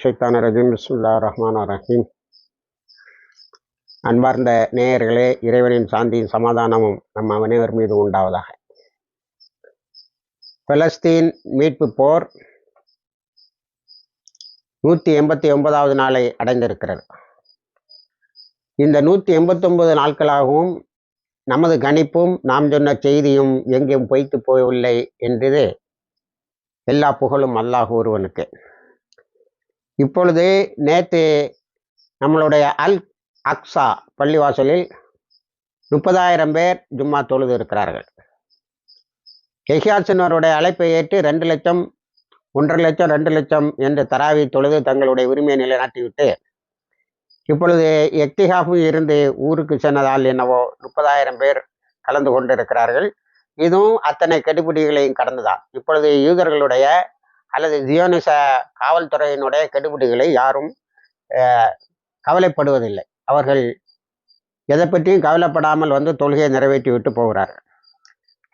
ஷைத்தான ரஜீம் பிஸ்மில்லா ரஹ்மான் ரஹீம் அன்பார்ந்த நேயர்களே இறைவனின் சாந்தியும் சமாதானமும் நம்ம அனைவர் மீது உண்டாவதாக. பலஸ்தீன் மீட்பு போர் நூற்றி எண்பத்தி ஒன்பதாவது நாளை அடைந்திருக்கிறது. இந்த நூற்றி எண்பத்தொன்பது நாட்களாகவும் நமது கணிப்பும் நாம் சொன்ன செய்தியும் எங்கேயும் பொய்த்து போயவில்லை என்றது எல்லா புகழும் அல்லாஹ் ஒருவனுக்கு. இப்பொழுது நேற்று நம்மளுடைய அல் அக்ஸா பள்ளிவாசலில் முப்பதாயிரம் பேர் ஜும்மா தொழுது இருக்கிறார்கள். எஹியாசனருடைய அழைப்பை ஏற்று ரெண்டு லட்சம் ஒன்றரை லட்சம் ரெண்டு லட்சம் என்று தராவி தொழுது தங்களுடைய உரிமையை நிலைநாட்டிவிட்டு இப்பொழுது எக்திகாஃபும் இருந்து ஊருக்கு சென்றதால் என்னவோ முப்பதாயிரம் பேர் கலந்து கொண்டிருக்கிறார்கள். இதுவும் அத்தனை கெடுபிடிகளையும் கடந்துதான். இப்பொழுது யூதர்களுடைய அல்லது தியோனிச காவல்துறையினுடைய கெடுபிடிகளை யாரும் கவலைப்படுவதில்லை. அவர்கள் எதை பற்றியும் கவலைப்படாமல் வந்து தொழுகையை நிறைவேற்றி விட்டு போகிறார்கள்.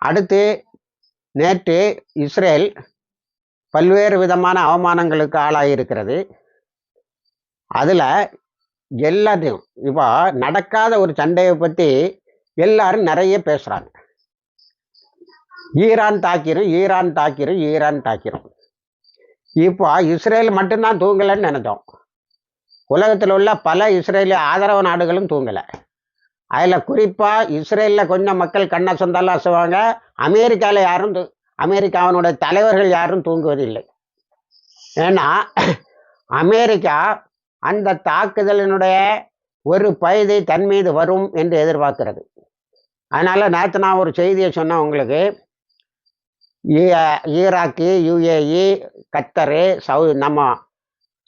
அடுத்து நேற்று இஸ்ரேல் பல்வேறு விதமான அவமானங்களுக்கு ஆளாகியிருக்கிறது அதில் எல்லாத்தையும் இப்போ நடக்காத ஒரு சண்டையை பற்றி எல்லாரும் நிறைய பேசுகிறாங்க ஈரான் தாக்கிரும் ஈரான் தாக்கிரும் ஈரான் தாக்கிரும். இப்போ இஸ்ரேல் மட்டும்தான் தூங்கலைன்னு நினைச்சோம் உலகத்தில் உள்ள பல இஸ்ரேலிய ஆதரவு நாடுகளும் தூங்கலை. அதில் குறிப்பாக இஸ்ரேலில் கொஞ்சம் மக்கள் கண்ணை சொந்தெல்லாம் செய்வாங்க அமெரிக்காவில் யாரும் தூ அமெரிக்காவினுடைய தலைவர்கள் யாரும் தூங்குவதில்லை. ஏன்னா அமெரிக்கா அந்த தாக்குதலினுடைய ஒரு பகுதி தன் மீது வரும் என்று எதிர்பார்க்கிறது. அதனால் நேற்று நான் ஒரு செய்தியை சொன்னேன் உங்களுக்கு. ஈராக்கு யுஏஇ கத்தரு சவு நம்ம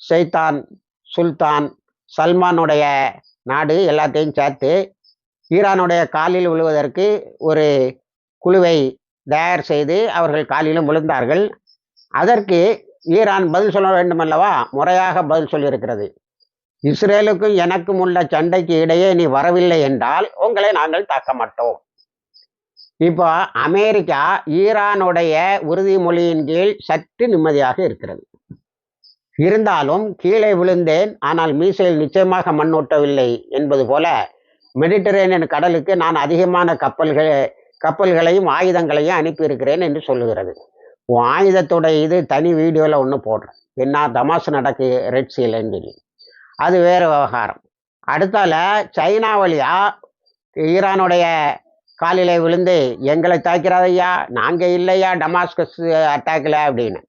சைத்தான் சுல்தான் சல்மானுடைய நாடு எல்லாத்தையும் சேர்த்து ஈரானுடைய காலில் விழுவதற்கு ஒரு குழுவை தயார் செய்து அவர்கள் காலிலும் விழுந்தார்கள். அதற்கு ஈரான் பதில் சொல்ல வேண்டும் அல்லவா முறையாக பதில் சொல்லியிருக்கிறது. இஸ்ரேலுக்கும் எனக்கும் உள்ள சண்டைக்கு இடையே நீ வரவில்லை என்றால் உங்களை நாங்கள் தாக்க மாட்டோம். இப்போ அமெரிக்கா ஈரானுடைய உறுதிமொழியின் கீழ் சற்று நிம்மதியாக இருக்கிறது. இருந்தாலும் கீழே விழுந்தேன் ஆனால் மீசையில் நிச்சயமாக மண்ணோட்டவில்லை என்பது போல மெடிட்டரேனியன் கடலுக்கு நான் அதிகமான கப்பல்கள் கப்பல்களையும் ஆயுதங்களையும் அனுப்பியிருக்கிறேன் என்று சொல்லுகிறது. உன் ஆயுதத்துடைய இது தனி வீடியோவில் ஒன்று போடுறேன். என்ன தமாசு நடக்கு ரெட் சீலன்னு சொல்லி. அது வேறு விவகாரம். அடுத்தால சைனா வழியா ஈரானுடைய காலில் விழுந்து எங்களை தாக்கிறாதையா நாங்கள் இல்லையா டமாஸ்கஸ் அட்டாக்கில் அப்படின்னு.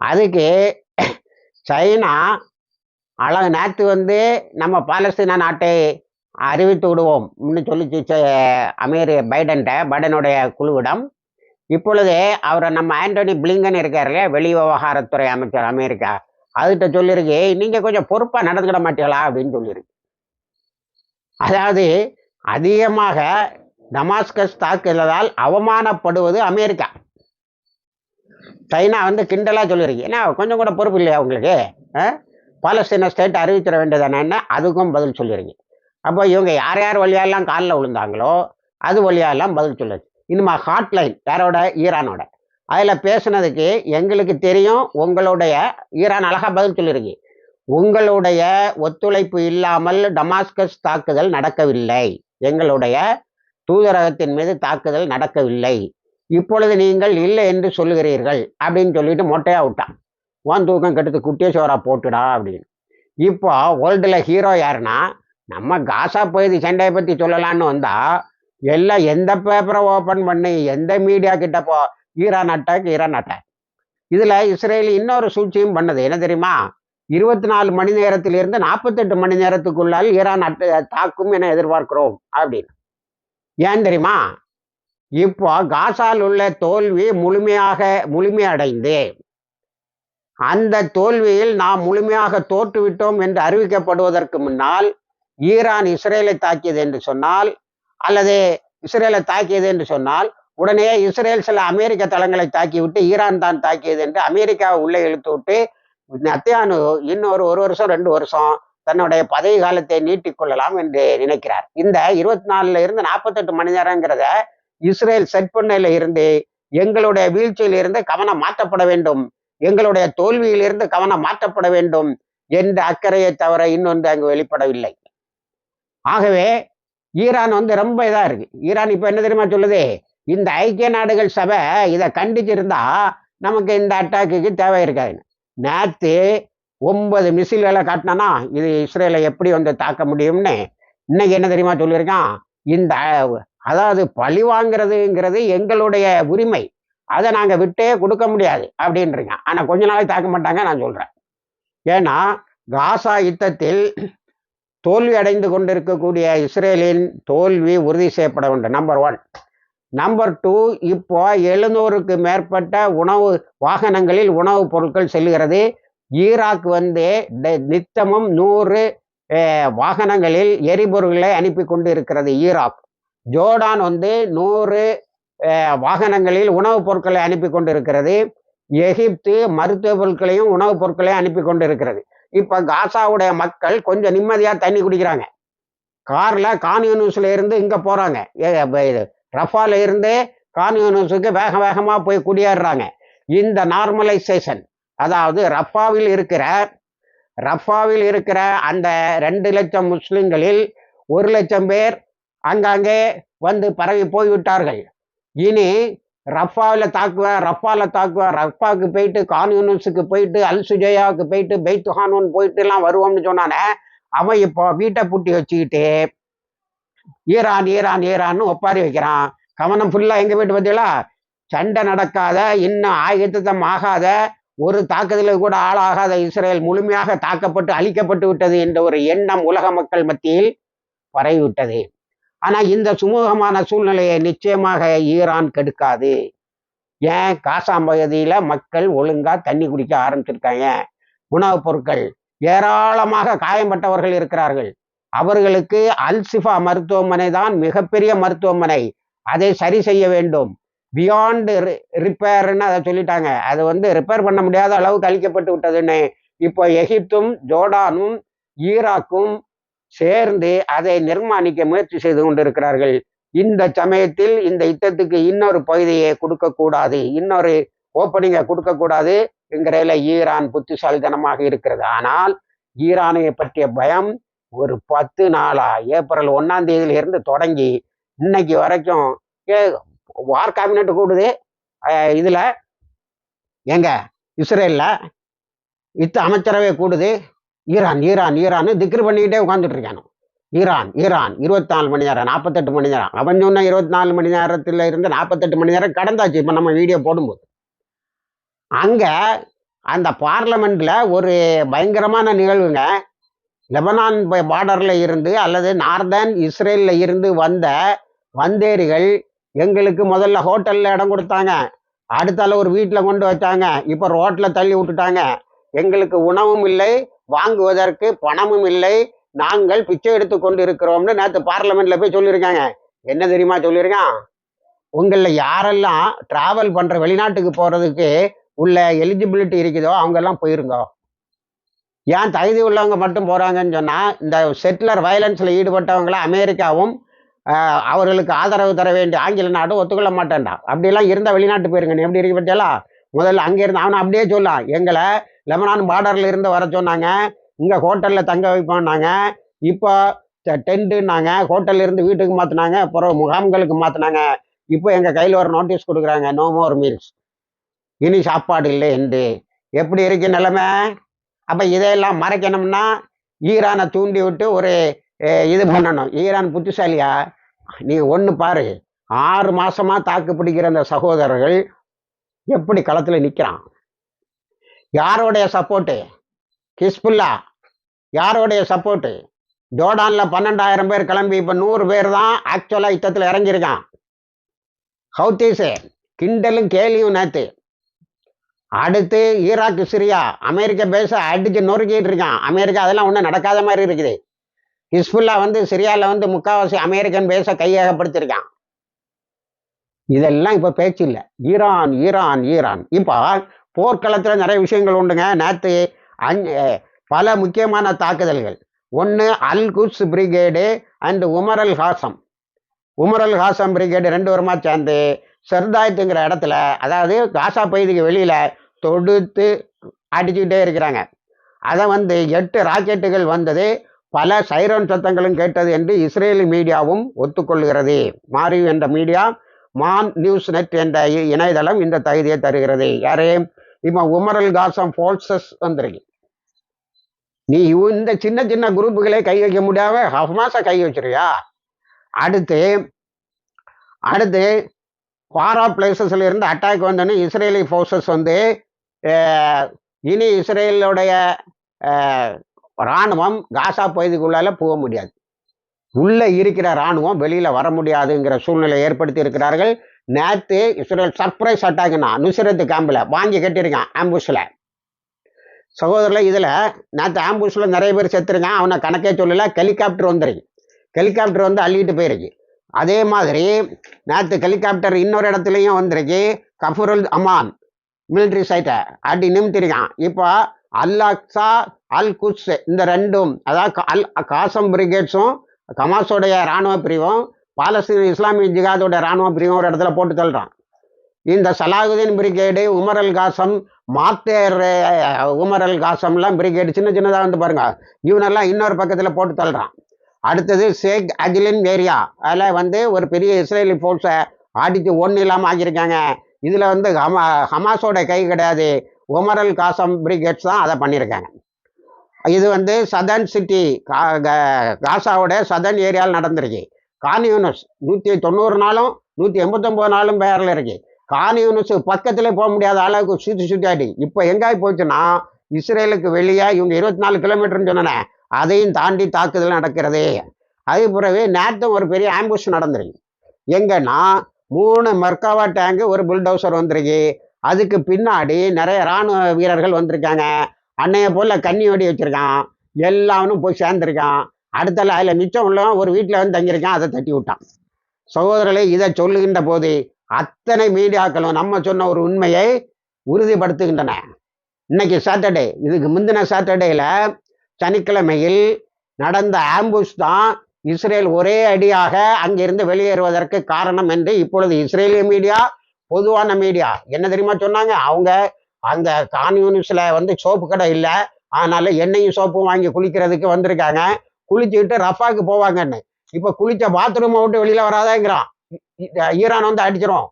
அதுக்கு சைனா அழகு நேற்று வந்து நம்ம பாலஸ்தீன நாட்டை அறிவித்து விடுவோம் சொல்லிச்சு அமீர் பைடன்ட்ட பைடனுடைய குழுவிடம். இப்பொழுது அவரை நம்ம ஆண்டோனி பிளிங்கன் இருக்கார் இல்லையா வெளி விவகாரத்துறை அமைச்சர் அமெரிக்கா. அதுகிட்ட சொல்லியிருக்கு நீங்கள் கொஞ்சம் பொறுப்பாக நடந்துக்கிட மாட்டீங்களா? அப்படின்னு சொல்லியிருக்கு அதாவது அதிகமாக டமாஸ்கஸ் தாக்குதலால் அவமானப்படுவது அமெரிக்கா. சைனா வந்து கிண்டலாக சொல்லியிருக்கு ஏன்னா கொஞ்சம் கூட பொறுப்பு இல்லையா உங்களுக்கு? பாலஸ்தீன ஸ்டேட் அறிவிச்சிட வேண்டியதானே அதுக்கும் பதில் சொல்லியிருக்கு அப்போ இவங்க யார் யார் வழியாலாம் காலில் விழுந்தாங்களோ அது வழியாலாம் பதில் சொல்லுது இனிமா ஹாட்லைன் யாரோட? ஈரானோட. அதில் பேசுனதுக்கு எங்களுக்கு தெரியும் உங்களுடைய ஈரான் அழகாக பதில் சொல்லியிருக்கு உங்களுடைய ஒத்துழைப்பு இல்லாமல் டமாஸ்கஸ் தாக்குதல் நடக்கவில்லை. எங்களுடைய தூதரகத்தின் மீது தாக்குதல் நடக்கவில்லை. இப்பொழுது நீங்கள் இல்லை என்று சொல்லுகிறீர்கள் அப்படின்னு சொல்லிட்டு மொட்டையா விட்டான். ஓன் தூக்கம் கெடுத்து குட்டிய சோறா போட்டுடா அப்படின்னு. இப்போ வேர்ல்டில் ஹீரோ யாருன்னா நம்ம காசா பகுதி சண்டையை பற்றி சொல்லலான்னு வந்தால் எல்லாம் எந்த பேப்பரை ஓப்பன் பண்ணி எந்த மீடியா கிட்ட போ ஈரான் அட்டாக் ஈரான் அட்டாக் இதில் இஸ்ரேல் இன்னொரு சூழ்ச்சியும் பண்ணது. என்ன தெரியுமா? இருபத்தி நாலு மணி நேரத்திலிருந்து நாற்பத்தெட்டு மணி நேரத்துக்குள்ளால் ஈரான் அட்ட தாக்கும் என எதிர்பார்க்கிறோம் அப்படின்னு. ஏன் தெரியுமா? இப்போ காசால் உள்ள தோல்வி முழுமையாக முழுமையடைந்து அந்த தோல்வியில் நாம் முழுமையாக தோற்றுவிட்டோம் என்று அறிவிக்கப்படுவதற்கு முன்னால் ஈரான் இஸ்ரேலை தாக்கியது என்று சொன்னால் அல்லது இஸ்ரேலை தாக்கியது என்று சொன்னால் உடனே இஸ்ரேல் சில அமெரிக்க தளங்களை தாக்கிவிட்டு ஈரான் தான் தாக்கியது என்று அமெரிக்காவை உள்ளே இழுத்து விட்டு நத்தியானு இன்னொரு ஒரு வருஷம் ரெண்டு வருஷம் தன்னுடைய பதவி காலத்தை நீட்டிக்கொள்ளலாம் என்று நினைக்கிறார். இந்த இருபத்தி நாலுல இருந்து நாற்பத்தெட்டு மணி நேரங்கிறத இஸ்ரேல் செட் பண்ணையில இருந்து எங்களுடைய வீழ்ச்சியிலிருந்து கவனம் மாற்றப்பட வேண்டும். எங்களுடைய தோல்வியிலிருந்து கவனம் மாற்றப்பட வேண்டும் என்ற அக்கறையை தவிர இன்னொன்று அங்கு வெளிப்படவில்லை. ஆகவே ஈரான் வந்து ரொம்ப இதா இருக்கு. ஈரான் இப்ப என்ன தெரியுமா சொல்லுது? இந்த ஐக்கிய நாடுகள் சபை இதை கண்டிச்சிருந்தா நமக்கு இந்த அட்டாக்குக்கு தேவை இருக்காதுங்க நேத்து ஒன்பது மிசில்களை காட்டினானா இது இஸ்ரேலை எப்படி வந்து தாக்க முடியும்னு இன்னைக்கு என்ன தெரியுமா சொல்லியிருக்கான்? இந்த அதாவது பழி வாங்குறதுங்கிறது எங்களுடைய உரிமை. அதை நாங்கள் விட்டே கொடுக்க முடியாது அப்படின்றீங்க ஆனால் கொஞ்ச நாளைக்கு தாக்க மாட்டாங்க நான் சொல்கிறேன் ஏன்னா காசா யுத்தத்தில் தோல்வி அடைந்து கொண்டிருக்கக்கூடிய இஸ்ரேலின் தோல்வி உறுதி செய்யப்பட வேண்டும். நம்பர் ஒன் நம்பர் டூ இப்போ எழுநூறுக்கு மேற்பட்ட உணவு வாகனங்களில் உணவுப் பொருட்கள் செல்கிறது. ஈராக் வந்து நித்தமும் நூறு வாகனங்களில் எரிபொருள்களை அனுப்பி கொண்டு இருக்கிறது ஈராக். ஜோர்டான் வந்து நூறு வாகனங்களில் உணவுப் பொருட்களை அனுப்பி கொண்டு இருக்கிறது எகிப்து மருத்துவ பொருட்களையும் உணவுப் பொருட்களையும் அனுப்பி கொண்டு இருக்கிறது இப்போ காசாவுடைய மக்கள் கொஞ்சம் நிம்மதியாக தண்ணி குடிக்கிறாங்க. காரில் கான்யூனியூஸில் இருந்து இங்கே போகிறாங்க ரஃபால இருந்து கான்யூனியூஸுக்கு வேக வேகமாக போய் குடியேறுறாங்க. இந்த நார்மலைசேஷன் அதாவது ரஃபாவில் இருக்கிற ரஃபாவில் இருக்கிற அந்த ரெண்டு லட்சம் முஸ்லிம்களில் ஒரு லட்சம் பேர் அங்கங்கே வந்து பரவி போய்விட்டார்கள். இனி ரஃபாவில் தாக்குவேன் ரஃபாவில் தாக்குவேன் ரஃபாவுக்கு போயிட்டு கான்யூனிஸுக்கு போயிட்டு அல் சுஜயாவுக்கு போயிட்டு பெய்த்து ஹானூன் போயிட்டுலாம் வருவோம்னு சொன்னானே அவன் இப்போ வீட்டை பூட்டி வச்சுக்கிட்டு ஈரான் ஈரான் ஈரான்னு ஒப்பாரி வைக்கிறான். கவனம் ஃபுல்லாக எங்கே போயிட்டு பார்த்தீங்களா சண்டை நடக்காத இன்னும் ஆயுத்தம் ஆகாத ஒரு தாக்குதலுக்கு கூட ஆளாகாத இஸ்ரேல் முழுமையாக தாக்கப்பட்டு அழிக்கப்பட்டு விட்டது என்ற ஒரு எண்ணம் உலக மக்கள் மத்தியில் பரவிவிட்டது. ஆனா இந்த சுமூகமான சூழ்நிலையை நிச்சயமாக ஈரான் கெடுக்காது. ஏன்? காசாம் பகுதியில மக்கள் ஒழுங்கா தண்ணி குடிக்க ஆரம்பிச்சிருக்காங்க. உணவுப் பொருட்கள் ஏராளமாக காயம்பட்டவர்கள் இருக்கிறார்கள். அவர்களுக்கு அல்சிஃபா மருத்துவமனை தான் மிகப்பெரிய மருத்துவமனை. அதை சரி செய்ய வேண்டும். பியாண்டு ரிப்பேர்னு அதை சொல்லிட்டாங்க. அது வந்து ரிப்பேர் பண்ண முடியாத அளவுக்கு அழிக்கப்பட்டு விட்டதுன்னு. இப்போ எகிப்தும் ஜோர்டானும் ஈராக்கும் சேர்ந்து அதை நிர்மாணிக்க முயற்சி செய்து கொண்டிருக்கிறார்கள். இந்த சமயத்தில் இந்த யுத்தத்துக்கு இன்னொரு பகுதியை கொடுக்கக்கூடாது. இன்னொரு ஓப்பனிங்கை கொடுக்கக்கூடாது என்கிறதுல ஈரான் புத்திசாலித்தனமாக இருக்கிறது. ஆனால் ஈரானை பற்றிய பயம் ஒரு பத்து நாளா ஏப்ரல் ஒன்னாம் தேதியிலிருந்து தொடங்கி இன்னைக்கு வரைக்கும் வார் கேபினெட் கூடுது. இதில் எங்க இஸ்ரேலில் இத்த அமைச்சரவை கூடுது. ஈரான் ஈரான் ஈரான் திக்ரு பண்ணிக்கிட்டே உட்காந்துட்டு இருக்கானு ஈரான் ஈரான் இருபத்தி நாலு மணி நேரம் நாற்பத்தெட்டு மணி நேரம். அவன் சொன்ன இருபத்தி நாலு மணி நேரத்தில் இருந்து நாற்பத்தெட்டு மணி நேரம் கடந்தாச்சு இப்போ நம்ம வீடியோ போடும்போது. அங்கே அந்த பார்லமெண்ட்ல ஒரு பயங்கரமான நிகழ்வுங்க. லெபனான் பார்டரில் இருந்து அல்லது நார்தன் இஸ்ரேலில் இருந்து வந்த வந்தேரிகள் எங்களுக்கு முதல்ல ஹோட்டலில் இடம் கொடுத்தாங்க. அடுத்தால ஒரு வீட்டில் கொண்டு வச்சாங்க. இப்போ ரோட்டில் தள்ளி விட்டுட்டாங்க. எங்களுக்கு உணவும் இல்லை வாங்குவதற்கு பணமும் இல்லை. நாங்கள் பிச்சை எடுத்து கொண்டு இருக்கிறோம்னு நேற்று பார்லமெண்ட்ல போய் சொல்லியிருக்காங்க. என்ன தெரியுமா சொல்லியிருக்கான்? உங்களில் யாரெல்லாம் டிராவல் பண்ணுற வெளிநாட்டுக்கு போகிறதுக்கு உள்ள எலிஜிபிலிட்டி இருக்குதோ அவங்கெல்லாம் போயிருங்க. ஏன் தகுதி உள்ளவங்க மட்டும் போகிறாங்கன்னு சொன்னால் இந்த செட்டிலர் வயலன்ஸில் ஈடுபட்டவங்கள அமெரிக்காவும் அவர்களுக்கு ஆதரவு தர வேண்டிய ஆங்கில நாடும் ஒத்துக்கொள்ள மாட்டேன்டா. அப்படிலாம் இருந்தால் வெளிநாட்டு போயிருங்க எப்படி இருக்கு பற்றியெல்லாம் முதல்ல அங்கே இருந்து அவனை அப்படியே சொல்லலாம் எங்களை லெமனான் பார்டரில் இருந்து வர சொன்னாங்க. இங்கே ஹோட்டலில் தங்க வைப்போம்னாங்க இப்போ டென்ட்டுனாங்க ஹோட்டல்ல இருந்து வீட்டுக்கு மாற்றினாங்க அப்புறம் முகாம்களுக்கு மாற்றினாங்க இப்போ எங்கள் கையில் ஒரு நோட்டீஸ் கொடுக்குறாங்க. நோ மோர் மீல்ஸ் இனி சாப்பாடு இல்லை என்று. எப்படி இருக்கு நிலைமை? அப்போ இதையெல்லாம் மறைக்கணும்னா ஈரானை தூண்டி விட்டு ஒரு இது பண்ணணும். ஈரான் புத்திசாலியா? நீ ஒன்று பாரு. ஆறு மாசமா தாக்கு பிடிக்கிற அந்த சகோதரர்கள் எப்படி களத்தில் நிற்கிறான் யாரோடைய சப்போர்ட்டு கிஸ்புல்லா யாரோடைய சப்போர்ட்டு ஜோர்டானில் பன்னெண்டாயிரம் பேர் கிளம்பி இப்போ நூறு பேர் தான் ஆக்சுவலாக யுத்தத்தில் இறங்கியிருக்கான். ஹவுத்தீஸு கிண்டலும் கேலியும் நேற்று அடுத்து ஈராக் சிரியா. அமெரிக்க பேச அடிச்சு நொறுக்கிட்டு இருக்கான். அமெரிக்கா அதெல்லாம் ஒன்றும் நடக்காத மாதிரி இருக்குது. ஹிஸ்புல்லா வந்து சிரியாவில் வந்து முக்காவாசி அமெரிக்கன் பேச கையகப்படுத்திருக்கான் இதெல்லாம் இப்போ பேச்சு இல்லை. Iran Iran Iran. இப்போ போர்க்களத்தில் நிறைய விஷயங்கள் உண்டுங்க. நேற்று அஞ்சு பல முக்கியமான தாக்குதல்கள். ஒன்று Al Quds brigade and Umar al Qassam. Umar al Qassam brigade ரெண்டு வருமா சேர்ந்து செர்தாயத்துங்கிற இடத்துல அதாவது காசா பகுதிக்கு வெளியில் தொடுத்து அடிச்சுக்கிட்டே இருக்கிறாங்க. அதை வந்து எட்டு ராக்கெட்டுகள் வந்தது. பல சைரன் சத்தங்களும் கேட்டது என்று இஸ்ரேலி மீடியாவும் ஒத்துக்கொள்கிறது. மாரி என்ற மீடியா மான் நியூஸ் நெட் என்ற இ- இணையதளம் இந்த தகுதியை தருகிறது. யாரே இப்போ உமரல் காசம் ஃபோல்சஸ் வந்திருக்கு. நீ இந்த சின்ன சின்ன குரூப்புகளே கை வைக்க முடியாம ஹமாஸை கை வச்சிருக்கியா? அடுத்து அடுத்து ஃபாரா பிளேசஸ்ல இருந்து அட்டாக் வந்தோன்னு இஸ்ரேலி ஃபோர்ஸஸ் வந்து இனி இஸ்ரேலுடைய இராணுவம் காசா பகுதிக்குள்ளால போக முடியாது. உள்ள இருக்கிற இராணுவம் வெளியில வர முடியாதுங்கிற சூழ்நிலை ஏற்படுத்தி இருக்கிறார்கள். நேத்து இஸ்ரேல் சர்ப்ரைஸ் அட்டாக்னா நுசரத்து கேம்பில் வாங்கி கட்டியிருக்கான் ஆம்புஷில் சகோதரர் இதில் நேற்று ஆம்புஷில் நிறைய பேர் செத்துருக்கான். அவனை கணக்கே சொல்லல. ஹெலிகாப்டர் வந்துருக்கு. ஹெலிகாப்டர் வந்து அள்ளிட்டு போயிருக்கு. அதே மாதிரி நேற்று ஹெலிகாப்டர் இன்னொரு இடத்துலையும் வந்திருக்கு. கஃபருல் அமான் மிலிட்ரி சைட்டை அடி நிமித்திருக்கான். இப்போ அல்லாக்சா அல் குஸ் இந்த ரெண்டும் அதாவது கா- அல் காசம் பிரிகேட்ஸும் கமாஸோடைய இராணுவ பிரிவும் பாலஸ்தீன இஸ்லாமிய ஜிகாதோட இராணுவ பிரிவும் ஒரு இடத்துல போட்டு தள்ளுறான். இந்த Salahuddin brigade Umar al Qassam மாத்தேர் Umar al காசம்லாம் பிரிகேடு சின்ன சின்னதாக வந்து பாருங்க. இவனெல்லாம் இன்னொரு பக்கத்தில் போட்டு தள்ளுறான். அடுத்தது ஷேக் அகிலின் ஏரியா அதில் வந்து ஒரு பெரிய இஸ்ரேலி ஃபோர்ஸை அடித்து ஒன்றும் இல்லாமல் ஆக்கியிருக்காங்க. இதில் வந்து ஹமா ஹமாஸோட கை கிடையாது. உமர் அல் காசம் பிரிகேட்ஸ் தான் அதை பண்ணியிருக்காங்க. இது வந்து சதர்ன் சிட்டி காசாவோட சதர்ன் ஏரியாவில் நடந்திருக்கு. கான்யூனஸ் நூற்றி தொண்ணூறு நாளும் நூற்றி எண்பத்தொம்போது நாளும் பேரில் இருக்கு. கான்யூனஸ் பக்கத்தில் போக முடியாத அளவுக்கு சுற்றி சுற்றி இப்போ எங்காய் போச்சுன்னா இஸ்ரேலுக்கு வெளியே இவங்க இருபத்தி நாலு கிலோமீட்டர்னு சொன்னேன் அதையும் தாண்டி தாக்குதல் நடக்கிறது. அது பிறகு நேற்றும் ஒரு பெரிய ஆம்புஷ் நடந்துருக்கு. எங்கன்னா மூணு மர்காவா டேங்கு ஒரு புல்டோசர் வந்திருக்கு. அதுக்கு பின்னாடி நிறைய இராணுவ வீரர்கள் வந்திருக்காங்க. அன்னைய போல கண்ணி ஓடி வச்சிருக்கான். எல்லாவனும் போய் சேர்ந்துருக்கான். அடுத்த அதில் மிச்சம் உள்ளவன் ஒரு வீட்டில் வந்து தங்கியிருக்கான். அதை தட்டி விட்டான். சகோதரர்களே இதை சொல்லுகின்ற போது அத்தனை மீடியாக்களும் நம்ம சொன்ன ஒரு உண்மையை உறுதிப்படுத்துகின்றன. இன்னைக்கு சாட்டர்டே இதுக்கு முந்தின சாட்டர்டேல சனிக்கிழமையில் நடந்த ஆம்புஷ் தான் இஸ்ரேல் ஒரே அடியாக அங்கிருந்து வெளியேறுவதற்கு காரணம் என்று இப்பொழுது இஸ்ரேலிய மீடியா பொதுவான மீடியா என்ன தெரியுமா சொன்னாங்க? அவங்க அந்த கான்யூனிஸ்ல வந்து சோப்பு கடை இல்லை. அதனால எண்ணெயும் சோப்பும் வாங்கி குளிக்கிறதுக்கு வந்திருக்காங்க. குளிச்சுக்கிட்டு ரஃபாக்கு போவாங்கன்னு. இப்ப குளிச்ச பாத்ரூமை விட்டு வெளியில வராதேங்கிறான். ஈரான் வந்து அடிச்சிரும்.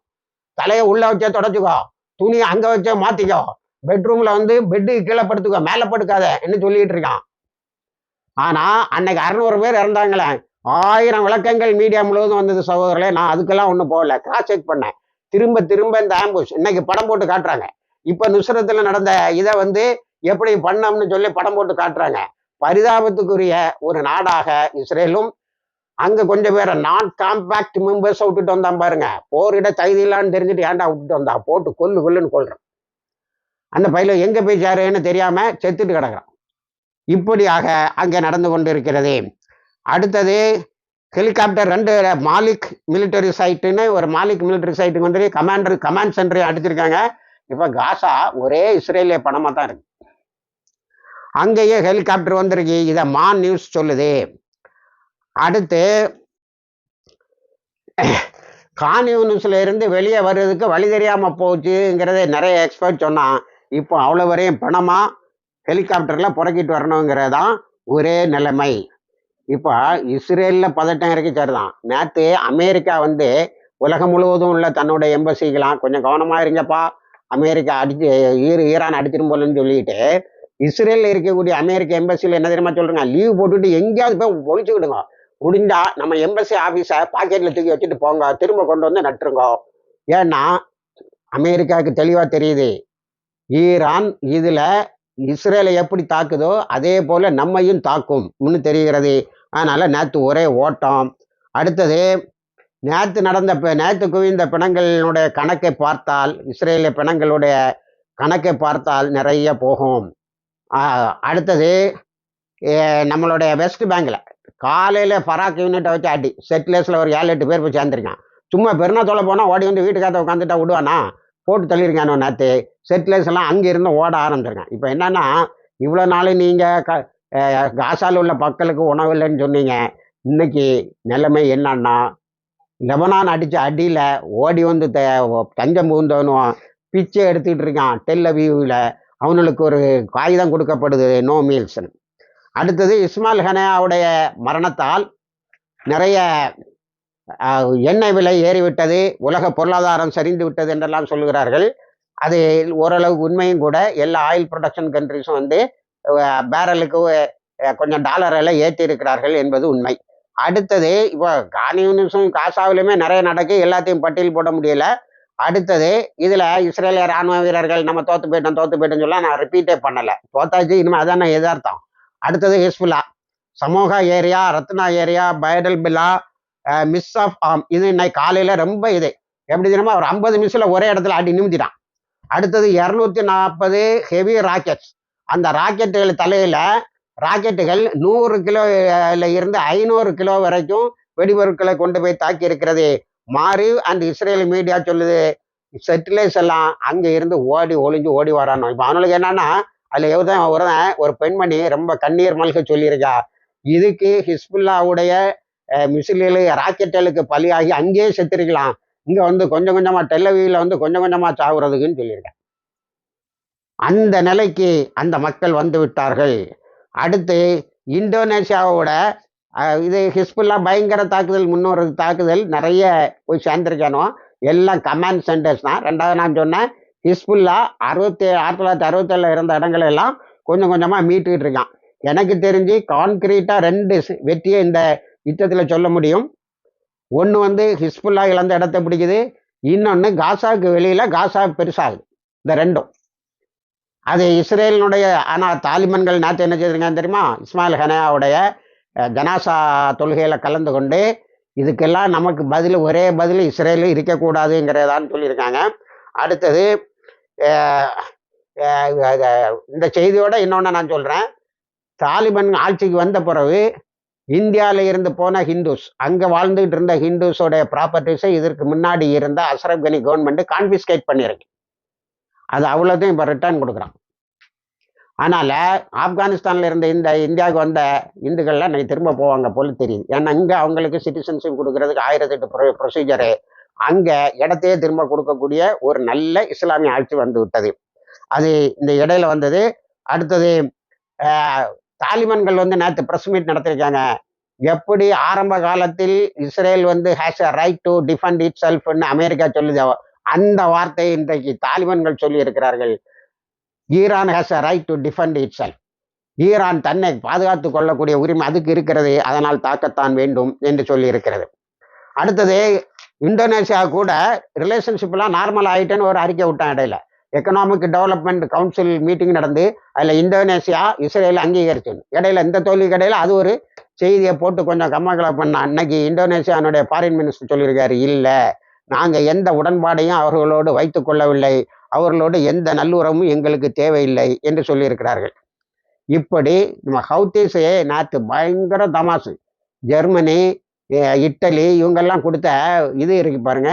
தலையை உள்ள வச்சே தொடச்சுக்கோ. துணியை அங்க வச்சே மாத்திக்கோ. பெட்ரூம்ல வந்து பெட்டு கீழே படுத்துக்கோ. மேல படுக்காத என்ன சொல்லிட்டு இருக்கான். ஆனா அன்னைக்கு அறுநூறு பேர் இறந்தாங்களே. ஆயிரம் விளக்கங்கள் மீடியா முழுவதும் வந்தது சகோதரர்களே. நான் அதுக்கெல்லாம் ஒன்றும் போகல. கிராஸ் செக் பண்ணேன். திரும்ப திரும்ப இந்த ஆம்புஷ் இன்னைக்கு படம் போட்டு காட்டுறாங்க. இப்ப நுசரத்துல நடந்த இதை வந்து எப்படி பண்ணோம்னு சொல்லி படம் போட்டு காட்டுறாங்க. பரிதாபத்துக்குரிய ஒரு நாடாக இஸ்ரேலும் அங்க கொஞ்சம் பேரை நான் காம்பேக்ட் மெம்பர்ஸ் விட்டுட்டு வந்தான் பாருங்க. போரிட தகுதியிலான்னு தெரிஞ்சுட்டு ஏன்டா விட்டுட்டு வந்தா? போட்டு கொல்லு கொல்லுன்னு கொள்றான் அந்த பையில எங்க போய் சேருன்னு தெரியாம செத்துட்டு கிடக்குறான். இப்படியாக அங்கே நடந்து கொண்டிருக்கிறது. அடுத்தது ஹெலிகாப்டர் ரெண்டு மாலிக் மிலிட்டரி சைட்டுன்னு ஒரு மாலிக் மிலிட்டரி சைட்டுக்கு வந்து கமாண்டர் கமாண்ட் சென்டரையும் அடிச்சிருக்காங்க. இப்போ காசா ஒரே இஸ்ரேலிய பணமாக தான் இருக்கு. அங்கேயே ஹெலிகாப்டர் வந்திருக்கு. இதை மான் நியூஸ் சொல்லுது. அடுத்து கான்யூனிஸ்ல இருந்து வெளியே வர்றதுக்கு வழி தெரியாம போச்சுங்கிறத நிறைய எக்ஸ்பர்ட் சொன்னான். இப்போ அவ்வளோ வரையும் பணமா ஹெலிகாப்டர்ல புறக்கிட்டு வரணுங்கிறது தான் ஒரே நிலைமை. இப்போ இஸ்ரேலில் பதட்டம் இறக்கி சரிதான். நேற்று அமெரிக்கா வந்து உலகம் முழுவதும் உள்ள தன்னுடைய எம்பசிக்கெல்லாம் கொஞ்சம் கவனமா இருங்கப்பா. அமெரிக்கா அடிச்சு ஈர ஈரான் அடிச்சிடும் போலன்னு சொல்லிட்டு இஸ்ரேலில் இருக்கக்கூடிய அமெரிக்க எம்பசியில் என்ன தெரியுமா சொல்கிறாங்க லீவ் போட்டுட்டு எங்கேயாவது போய் ஒழிச்சுக்கிடுங்க. முடிஞ்சா நம்ம எம்பசி ஆஃபீஸை பாக்கெட்டில் தூக்கி வச்சுட்டு போங்க. திரும்ப கொண்டு வந்து நட்டுருங்க. ஏன்னா அமெரிக்காவுக்கு தெளிவாக தெரியுது. ஈரான் இதில் இஸ்ரேலை எப்படி தாக்குதோ அதே போல் நம்மையும் தாக்கும். முன்னு தெரிகிறது. அதனால் நேற்று ஒரே ஓட்டம். அடுத்தது நேற்று நடந்த நேற்று குவிந்த பிணங்களினுடைய கணக்கை பார்த்தால் இஸ்ரேலிய பிணங்களுடைய கணக்கை பார்த்தால் நிறைய போகும். அடுத்தது நம்மளுடைய வெஸ்ட் பேங்கில் காலையில் பராக் யூனிட்டை வச்சு அடி செட்லெஸ்ல ஒரு ஏழு எட்டு பேர் போய் சேர்ந்துருக்கான். சும்மா பெருனா தொலை போனால் ஓடி வந்து வீட்டுக்காத்த உட்காந்துட்டா விடுவானா? போட்டு தள்ளியிருக்கானோ நேற்று செட்லர்ஸ் எல்லாம் அங்கே இருந்து ஓட ஆரம்பிச்சிருக்கான். இப்போ என்னென்னா இவ்வளோ நாள் நீங்கள் க காசால் உள்ள மக்களுக்கு உணவு இல்லைன்னு சொன்னீங்க. இன்னைக்கு நிலைமை என்னன்னா லெபனான் அடித்த அடியில் ஓடி வந்து த தஞ்சம் புகுந்தவனும் பிச்சை எடுத்துக்கிட்டு இருக்கான் டெல் அவியூவில் அவனுக்கு ஒரு காகிதம் கொடுக்கப்படுது நோ மீல்ஸ்னு அடுத்தது இஸ்மாயில் ஹனாவுடைய மரணத்தால் நிறைய எண்ணெய் விலை ஏறிவிட்டது உலக பொருளாதாரம் சரிந்து விட்டது என்றெல்லாம் சொல்லுகிறார்கள். அது ஓரளவு உண்மையும் கூட எல்லா ஆயில் ப்ரொடக்ஷன் கண்ட்ரிஸும் வந்து பேரலுக்கு கொஞ்சம் டாலர் எல்லாம் ஏற்றி இருக்கிறார்கள் என்பது உண்மை. அடுத்தது இப்போ கானியூனிஸும் காசாவிலுமே நிறைய நடக்கு எல்லாத்தையும் பட்டியல் போட முடியல. அடுத்தது இதுல இஸ்ரேலிய ராணுவ வீரர்கள் நம்ம தோத்து போயிட்டோம் தோத்து போயிட்டோம்னு சொல்ல நான் ரிப்பீட்டே பண்ணலை. தோத்தாச்சு இனிமேல் அதான் எதார்த்தம். அடுத்தது ஹிஸ்புல்லா. சமூகா ஏரியா ரத்னா ஏரியா பைடல் பில்லா மிஸ் ஆஃப் ஆம் இது இன்னைக்கு காலையில ரொம்ப இது. எப்படி தெரியுமா? ஒரு ஐம்பது மிஸ்ஸில் ஒரே இடத்துல அடி நிமித்திட்டான். அடுத்தது இரநூத்தி நாற்பது ஹெவி ராக்கெட்ஸ் அந்த ராக்கெட்டுகள் தலையில ராக்கெட்டுகள் நூறு கிலோல இருந்து ஐநூறு கிலோ வரைக்கும் வெடிபொருட்களை கொண்டு போய் தாக்கி இருக்கிறது மாறி அந்த இஸ்ரேல் மீடியா சொல்லுது செட்டிலைஸ் எல்லாம் அங்கே இருந்து ஓடி ஒளிஞ்சு ஓடி வரானோ இப்போ அவனுக்கு என்னன்னா அதில் எவ்வளோ ஒரு ஒரு பெண்மணி ரொம்ப கண்ணீர் மல்க சொல்லியிருக்கா. இதுக்கு ஹிஸ்புல்லாவுடைய மிசிலில் ராக்கெட்டுகளுக்கு பலியாகி அங்கேயே செத்துருக்கலாம். இங்கே வந்து கொஞ்சம் கொஞ்சமாக டெல்லவியில் வந்து கொஞ்சம் கொஞ்சமாக சாகுறதுக்குன்னு சொல்லியிருக்கேன் அந்த நிலைக்கு அந்த மக்கள் வந்து விட்டார்கள். அடுத்து இந்தோனேஷியாவோட இது ஹிஸ்புல்லா பயங்கர தாக்குதல் முன்னோரு தாக்குதல் நிறைய போய் சேர்ந்திருக்கானோ எல்லாம் கமாண்ட் சென்டர்ஸ் தான். ரெண்டாவது நான் சொன்னேன் ஹிஸ்புல்லா அறுபத்தி ஆயிரத்தி தொள்ளாயிரத்தி அறுபத்தேழில் இருந்த இடங்கள் எல்லாம் கொஞ்சம் கொஞ்சமாக மீட்டுக்கிட்டு இருக்கான். எனக்கு தெரிஞ்சு கான்கிரீட்டாக ரெண்டு வெற்றியை இந்த யுத்தத்தில் சொல்ல முடியும். ஒன்று வந்து ஹிஸ்புல்லா இழந்த இடத்த பிடிக்குது. இன்னொன்று காசாவுக்கு வெளியில் காசா பெருசாகுது. இந்த ரெண்டும். அது இஸ்ரேலினுடைய ஆனால் தாலிபன்கள் நேற்று என்ன செய்திருக்காங்க தெரியுமா? இஸ்மாயில் ஹனாவுடைய கனாசா ஜனாசா தொழுகையில் கலந்து கொண்டு இதுக்கெல்லாம் நமக்கு பதில் ஒரே பதில் இஸ்ரேலும் இருக்கக்கூடாதுங்கிறதான்னு சொல்லியிருக்காங்க. அடுத்தது இந்த செய்தியோட இன்னொன்று நான் சொல்கிறேன் தாலிபன் ஆட்சிக்கு வந்த பிறகு இந்தியாவில் இருந்து போன ஹிந்துஸ் அங்கே வாழ்ந்துகிட்டு இருந்த ஹிந்துஸோடைய ப்ராப்பர்ட்டிஸை இதற்கு முன்னாடி இருந்த அஸ்ரப் கனி கவர்மெண்ட்டு கான்ஃபிஸ்கேட் பண்ணியிருக்கு. அது அவ்வளோத்தையும் இப்போ ரிட்டர்ன் கொடுக்குறான். அதனால் ஆப்கானிஸ்தானில் இருந்த இந்த இந்தியாவுக்கு வந்த இந்துக்கள்லாம் இன்னைக்கு திரும்ப போவாங்க போல தெரியுது. ஏன்னா இங்கே அவங்களுக்கு சிட்டிசன்ஷிப் கொடுக்கறதுக்கு ஆயிரத்தி எட்டு ப்ரொ ப்ரொசீஜரு அங்கே இடத்தையே திரும்ப கொடுக்கக்கூடிய ஒரு நல்ல இஸ்லாமிய ஆட்சி வந்து விட்டது. அது இந்த இடையில வந்தது. அடுத்தது தாலிபான்கள் வந்து நேற்று ப்ரெஸ் மீட் நடத்திருக்காங்க எப்படி ஆரம்ப காலத்தில் இஸ்ரேல் வந்து has a right to defend it செல்ஃப்னு America சொல்லுது. அந்த வார்த்தையை இன்றைக்கு தாலிபான்கள் சொல்லி இருக்கிறார்கள் Iran has a right to defend itself Iran தன்னை பாதுகாத்து கொள்ளக்கூடிய உரிமை அதுக்கு இருக்கிறது. அதனால் தாக்கத்தான் வேண்டும் என்று சொல்லி இருக்கிறது அடுத்தது இந்தோனேஷியா கூட ரிலேஷன்ஷிப்லாம் நார்மல் ஆகிட்டேன்னு ஒரு அறிக்கை விட்டான் இடையில. எக்கனாமிக் டெவலப்மெண்ட் கவுன்சில் மீட்டிங் நடந்து அதில் இந்தோனேஷியா இஸ்ரேல் அங்கீகரிச்சு. இடையில இந்த தோல்வி இடையில அது ஒரு செய்தியை போட்டு கொஞ்சம் கம்மகளை பண்ண. அன்னைக்கு இந்தோனேஷியானுடைய ஃபாரின் மினிஸ்டர் சொல்லியிருக்காரு இல்லை நாங்கள் எந்த உடன்பாடையும் அவர்களோடு வைத்து கொள்ளவில்லை. அவர்களோடு எந்த நல்லுறவும் எங்களுக்கு தேவையில்லை என்று சொல்லியிருக்கிறார்கள். இப்படி நம்ம ஹவுத்தீஸே நாத்து பயங்கர தமாசு. ஜெர்மனி இட்டலி இவங்கெல்லாம் கொடுத்த இது இருக்கு பாருங்க.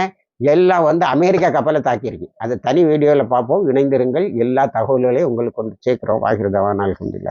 எல்லாம் வந்து அமெரிக்கா கப்பலை தாக்கியிருக்கு. அது தனி வீடியோவில் பார்ப்போம். இணைந்திருங்கள். எல்லா தகவல்களையும் உங்களுக்கு கொண்டு சேர்க்கிறோம். வாகிருதவான். அல்ஹம்துலில்லாஹ்.